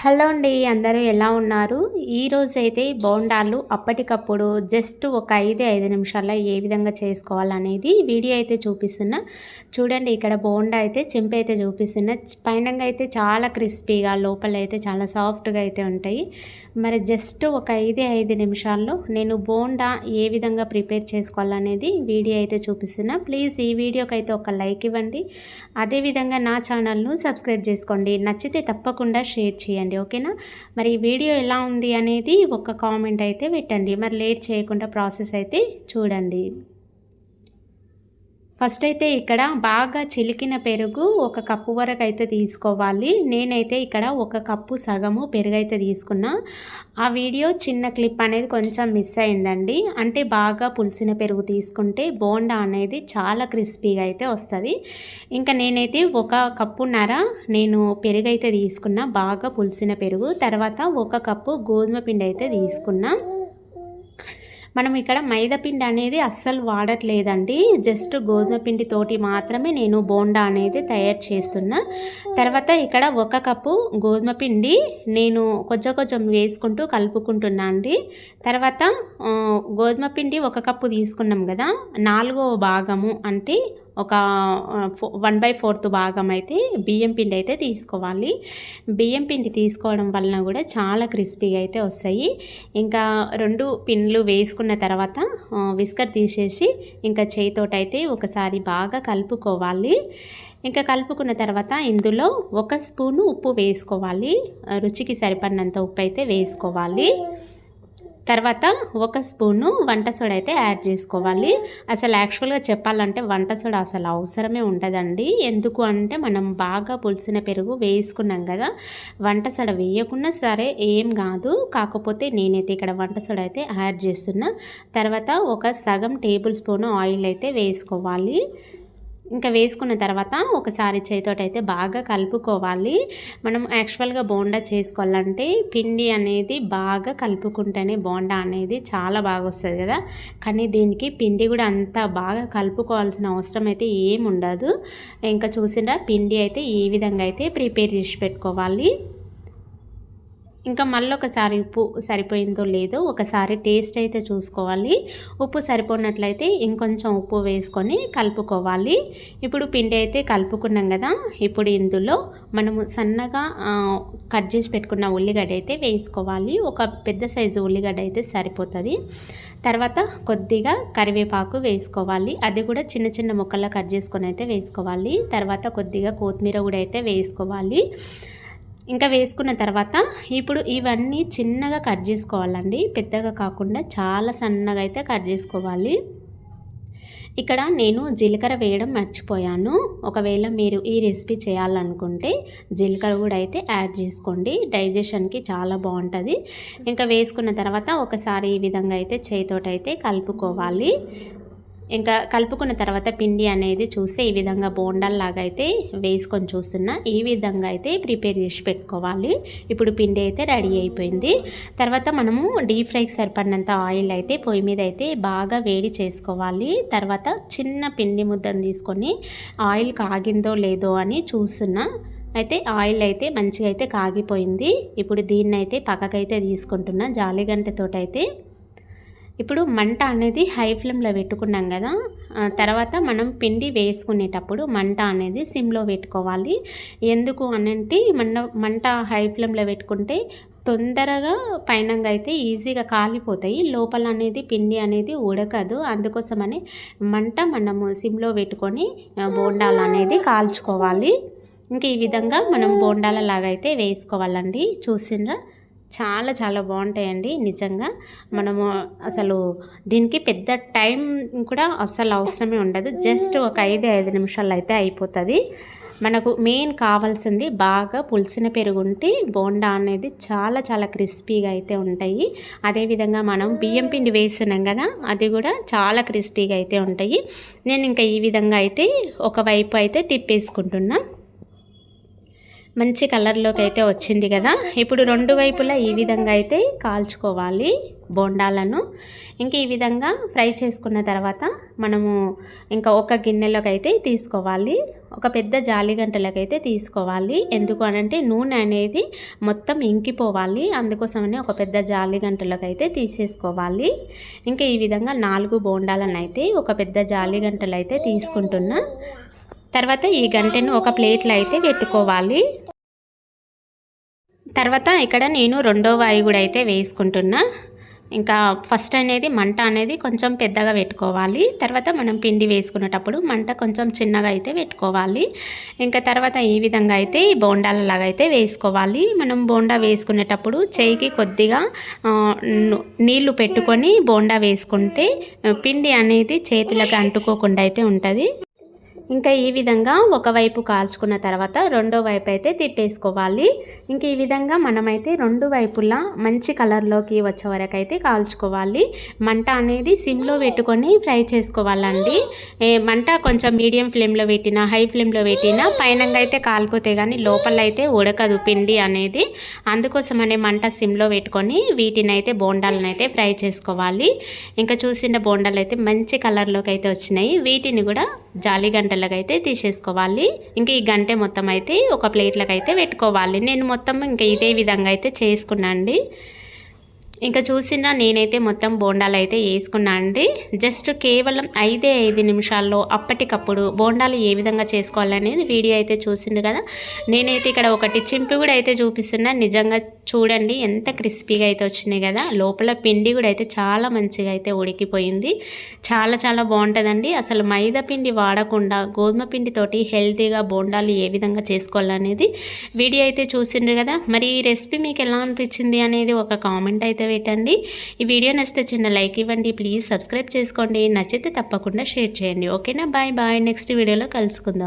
Hello అండి అందరూ ఎలా ఉన్నారు? ఈరోజు అయితే బోండాలు అప్పటికప్పుడు జస్ట్ ఒక ఐదు ఐదు నిమిషాల్లో ఏ విధంగా చేసుకోవాలనేది వీడియో అయితే చూపిస్తున్నా. చూడండి ఇక్కడ బోండా అయితే చెంప అయితే చూపిస్తున్నా. పైనంగా అయితే చాలా క్రిస్పీగా లోపల అయితే చాలా సాఫ్ట్గా అయితే ఉంటాయి. మరి జస్ట్ ఒక ఐదు ఐదు నిమిషాల్లో నేను బోండా ఏ విధంగా ప్రిపేర్ చేసుకోవాలనేది వీడియో అయితే చూపిస్తున్నా. ప్లీజ్ ఈ వీడియోకి అయితే ఒక లైక్ ఇవ్వండి. అదేవిధంగా నా ఛానల్ను సబ్స్క్రైబ్ చేసుకోండి. నచ్చితే తప్పకుండా షేర్ చేయండి. ఓకేనా? మరి ఈ వీడియో ఎలా ఉంది అనేది ఒక కామెంట్ అయితే పెట్టండి. మరి లేట్ చేయకుండా ప్రాసెస్ అయితే చూడండి. ఫస్ట్ అయితే ఇక్కడ బాగా చిలికిన పెరుగు ఒక కప్పు వరకు అయితే తీసుకోవాలి. నేనైతే ఇక్కడ ఒక కప్పు సగము పెరుగు అయితే తీసుకున్నా. ఆ వీడియో చిన్న క్లిప్ అనేది కొంచెం మిస్ అయిందండి. అంటే బాగా పులిసిన పెరుగు తీసుకుంటే బోండా అనేది చాలా క్రిస్పీగా అయితే వస్తుంది. ఇంకా నేనైతే ఒక కప్పున్నర నేను పెరుగు అయితే తీసుకున్నా. బాగా పులిసిన పెరుగు. తర్వాత ఒక కప్పు గోధుమ పిండి అయితే తీసుకున్నా. మనం ఇక్కడ మైదాపిండి అనేది అస్సలు వాడట్లేదండి. జస్ట్ గోధుమపిండి తోటి మాత్రమే నేను బోండా అనేది తయారు చేస్తున్నా. తర్వాత ఇక్కడ ఒక కప్పు గోధుమ పిండి నేను కొంచెం కొంచెం వేసుకుంటూ కలుపుకుంటున్నా అండి. తర్వాత గోధుమ పిండి ఒక కప్పు తీసుకున్నాం కదా నాలుగో భాగము అంటే ఒక వన్ బై ఫోర్త్ భాగం అయితే బియ్యం పిండి అయితే తీసుకోవాలి. బియ్యం పిండి తీసుకోవడం వలన కూడా చాలా క్రిస్పీగా అయితే వస్తాయి. ఇంకా రెండు పిన్లు వేసుకున్న తర్వాత విస్కర్ తీసేసి ఇంకా చేయితోటైతే ఒకసారి బాగా కలుపుకోవాలి. ఇంకా కలుపుకున్న తర్వాత ఇందులో ఒక స్పూను ఉప్పు వేసుకోవాలి. రుచికి సరిపడినంత ఉప్పు అయితే వేసుకోవాలి. తర్వాత ఒక స్పూను వంట సోడా అయితే యాడ్ చేసుకోవాలి. అసలు యాక్చువల్గా చెప్పాలంటే వంట సోడా అసలు అవసరమే ఉండదండి. ఎందుకు అంటే మనం బాగా పులిసిన పెరుగు వేసుకున్నాం కదా వంట సోడా వేయకుండా సరే ఏం కాదు. కాకపోతే నేనైతే ఇక్కడ వంట సోడా అయితే యాడ్ చేస్తున్నా. తర్వాత ఒక సగం టేబుల్ స్పూన్ ఆయిల్ అయితే వేసుకోవాలి. ఇంకా వేసుకున్న తర్వాత ఒకసారి చేతోటైతే బాగా కలుపుకోవాలి. మనం యాక్చువల్గా బోండా చేసుకోవాలంటే పిండి అనేది బాగా కలుపుకుంటేనే బోండా అనేది చాలా బాగా వస్తుంది కదా. కానీ దీనికి పిండి కూడా అంత బాగా కలుపుకోవాల్సిన అవసరం అయితే ఏముండదు. ఉండదు ఇంకా చూసినా పిండి అయితే ఈ విధంగా అయితే ప్రిపేర్ చేసి పెట్టుకోవాలి. ఇంకా మళ్ళీ ఒకసారి ఉప్పు సరిపోయిందో లేదో ఒకసారి టేస్ట్ అయితే చూసుకోవాలి. ఉప్పు సరిపోయినట్లయితే ఇంకొంచెం ఉప్పు వేసుకొని కలుపుకోవాలి. ఇప్పుడు పిండి అయితే కలుపుకున్నాం కదా ఇప్పుడు ఇందులో మనము సన్నగా కట్ చేసి పెట్టుకున్న ఉల్లిగడ్డ అయితే వేసుకోవాలి. ఒక పెద్ద సైజు ఉల్లిగడ్డ అయితే సరిపోతుంది. తర్వాత కొద్దిగా కరివేపాకు వేసుకోవాలి. అది కూడా చిన్న చిన్న ముక్కల్లో కట్ చేసుకొని అయితే వేసుకోవాలి. తర్వాత కొద్దిగా కొత్తిమీర కూడా అయితే వేసుకోవాలి. ఇంకా వేసుకున్న తర్వాత ఇప్పుడు ఇవన్నీ చిన్నగా కట్ చేసుకోవాలండి. పెద్దగా కాకుండా చాలా సన్నగా అయితే కట్ చేసుకోవాలి. ఇక్కడ నేను జీలకర్ర వేయడం మర్చిపోయాను. ఒకవేళ మీరు ఈ రెసిపీ చేయాలనుకుంటే జీలకర్ర కూడా అయితే యాడ్ చేసుకోండి. డైజెషన్కి చాలా బాగుంటుంది. ఇంకా వేసుకున్న తర్వాత ఒకసారి ఈ విధంగా అయితే చేతితోటైతే కలుపుకోవాలి. ఇంకా కలుపుకున్న తర్వాత పిండి అనేది చూస్తే ఈ విధంగా బోండాల్లాగా అయితే వేసుకొని చూస్తున్నా. ఈ విధంగా అయితే ప్రిపేర్ చేసి పెట్టుకోవాలి. ఇప్పుడు పిండి అయితే రెడీ అయిపోయింది. తర్వాత మనము డీప్ ఫ్రైకి సరిపడినంత ఆయిల్ అయితే పొయ్యి మీద అయితే బాగా వేడి చేసుకోవాలి. తర్వాత చిన్న పిండి ముద్దను తీసుకొని ఆయిల్ కాగిందో లేదో అని చూస్తున్నా. అయితే ఆయిల్ అయితే మంచిగా అయితే కాగిపోయింది. ఇప్పుడు దీన్ని అయితే పక్కకైతే తీసుకుంటున్నా. జాలిగంటతోటైతే ఇప్పుడు మంట అనేది హై ఫ్లేమ్లో పెట్టుకున్నాం కదా తర్వాత మనం పిండి వేసుకునేటప్పుడు మంట అనేది సిమ్లో పెట్టుకోవాలి. ఎందుకు అనంటే మన మంట హై ఫ్లేమ్లో పెట్టుకుంటే తొందరగా పైనంగా అయితే ఈజీగా కాలిపోతాయి. లోపల అనేది పిండి అనేది ఉడకదు. అందుకోసమని మంట మనము సిమ్లో పెట్టుకొని బోండాలు అనేది కాల్చుకోవాలి. ఇంక ఈ విధంగా మనం బోండాల లాగా అయితే వేసుకోవాలండి. చూసినరా? చాలా చాలా బాగుంటాయండి. నిజంగా మనము అసలు దీనికి పెద్ద టైం కూడా అసలు అవసరమే ఉండదు. జస్ట్ ఒక ఐదు ఐదు నిమిషాలు అయితే అయిపోతుంది. మనకు మెయిన్ కావాల్సింది బాగా పులిసిన పెరుగు ఉంటే బోండా అనేది చాలా చాలా క్రిస్పీగా అయితే ఉంటాయి. అదేవిధంగా మనం బియ్యం పిండి వేస్తున్నాం కదా అది కూడా చాలా క్రిస్పీగా అయితే ఉంటాయి. నేను ఇంకా ఈ విధంగా అయితే ఒకవైపు అయితే తిప్పేసుకుంటున్నాను మంచి కలర్లోకి అయితే వచ్చింది కదా. ఇప్పుడు రెండు వైపులా ఈ విధంగా అయితే కాల్చుకోవాలి బోండాలను. ఇంక ఈ విధంగా ఫ్రై చేసుకున్న తర్వాత మనము ఇంకా ఒక గిన్నెలోకి అయితే తీసుకోవాలి. ఒక పెద్ద జాలి గంటలకైతే తీసుకోవాలి. ఎందుకు అనంటే నూనె అనేది మొత్తం ఇంకిపోవాలి. అందుకోసమని ఒక పెద్ద జాలి గంటలకైతే తీసేసుకోవాలి. ఇంకా ఈ విధంగా నాలుగు బోండాలను అయితే ఒక పెద్ద జాలి గంటలు అయితే తీసుకుంటున్నా. తర్వాత ఈ గంటను ఒక ప్లేట్లో అయితే పెట్టుకోవాలి. తర్వాత ఇక్కడ నేను రెండో వాయి కూడా అయితే వేసుకుంటున్నా. ఇంకా ఫస్ట్ అనేది మంట అనేది కొంచెం పెద్దగా పెట్టుకోవాలి. తర్వాత మనం పిండి వేసుకునేటప్పుడు మంట కొంచెం చిన్నగా అయితే పెట్టుకోవాలి. ఇంకా తర్వాత ఈ విధంగా అయితే ఈ బోండాలలాగా అయితే వేసుకోవాలి. మనం బోండా వేసుకునేటప్పుడు చేయికి కొద్దిగా నీళ్ళు పెట్టుకొని బోండా వేసుకుంటే పిండి అనేది చేతులకు అంటుకోకుండా అయితే ఉంటుంది. ఇంకా ఈ విధంగా ఒకవైపు కాల్చుకున్న తర్వాత రెండో వైపు అయితే తిప్పేసుకోవాలి. ఇంక ఈ విధంగా మనమైతే రెండు వైపులా మంచి కలర్లోకి వచ్చే వరకు అయితే కాల్చుకోవాలి. మంట అనేది సిమ్లో పెట్టుకొని ఫ్రై చేసుకోవాలండి. మంట కొంచెం మీడియం ఫ్లేమ్లో పెట్టినా హై ఫ్లేమ్లో పెట్టినా పైనంగా అయితే కాలిపోతే కానీ లోపల అయితే ఉడకదు పిండి అనేది. అందుకోసమనే మంట సిమ్లో పెట్టుకొని వీటిని అయితే బోండాలను అయితే ఫ్రై చేసుకోవాలి. ఇంకా చూసిన బోండాలు అయితే మంచి కలర్లోకి అయితే వచ్చినాయి. వీటిని కూడా జాలి గంటలకు అయితే తీసేసుకోవాలి. ఇంకా ఈ గంటె మొత్తం అయితే ఒక ప్లేట్లకు అయితే పెట్టుకోవాలి. నేను మొత్తం ఇంకా ఇదే విధంగా అయితే చేసుకున్నాను ఇంకా చూసినా నేనైతే మొత్తం బోండాలు అయితే వేసుకున్నా అండి. జస్ట్ కేవలం ఐదే ఐదు నిమిషాల్లో అప్పటికప్పుడు బోండాలు ఏ విధంగా చేసుకోవాలనేది వీడియో అయితే చూసిండు కదా. నేనైతే ఇక్కడ ఒకటి చింపి కూడా అయితే చూపిస్తున్నా. నిజంగా చూడండి ఎంత క్రిస్పీగా అయితే వచ్చినాయి కదా. లోపల పిండి కూడా అయితే చాలా మంచిగా అయితే ఉడికిపోయింది. చాలా చాలా బాగుంటుందండి. అసలు మైదా పిండి వాడకుండా గోధుమ పిండితోటి హెల్తీగా బోండాలు ఏ విధంగా చేసుకోవాలనేది వీడియో అయితే చూసిండ్రు కదా. మరి ఈ రెసిపీ మీకు ఎలా అనిపించింది అనేది ఒక కామెంట్ అయితే పెట్టండి. ఈ వీడియో నచ్చితే చిన్న లైక్ ఇవ్వండి. ప్లీజ్ సబ్స్క్రైబ్ చేసుకోండి. నచ్చితే తప్పకుండా షేర్ చేయండి. ఓకేనా? Bye bye. నెక్స్ట్ వీడియోలో కలుసుకుందాం.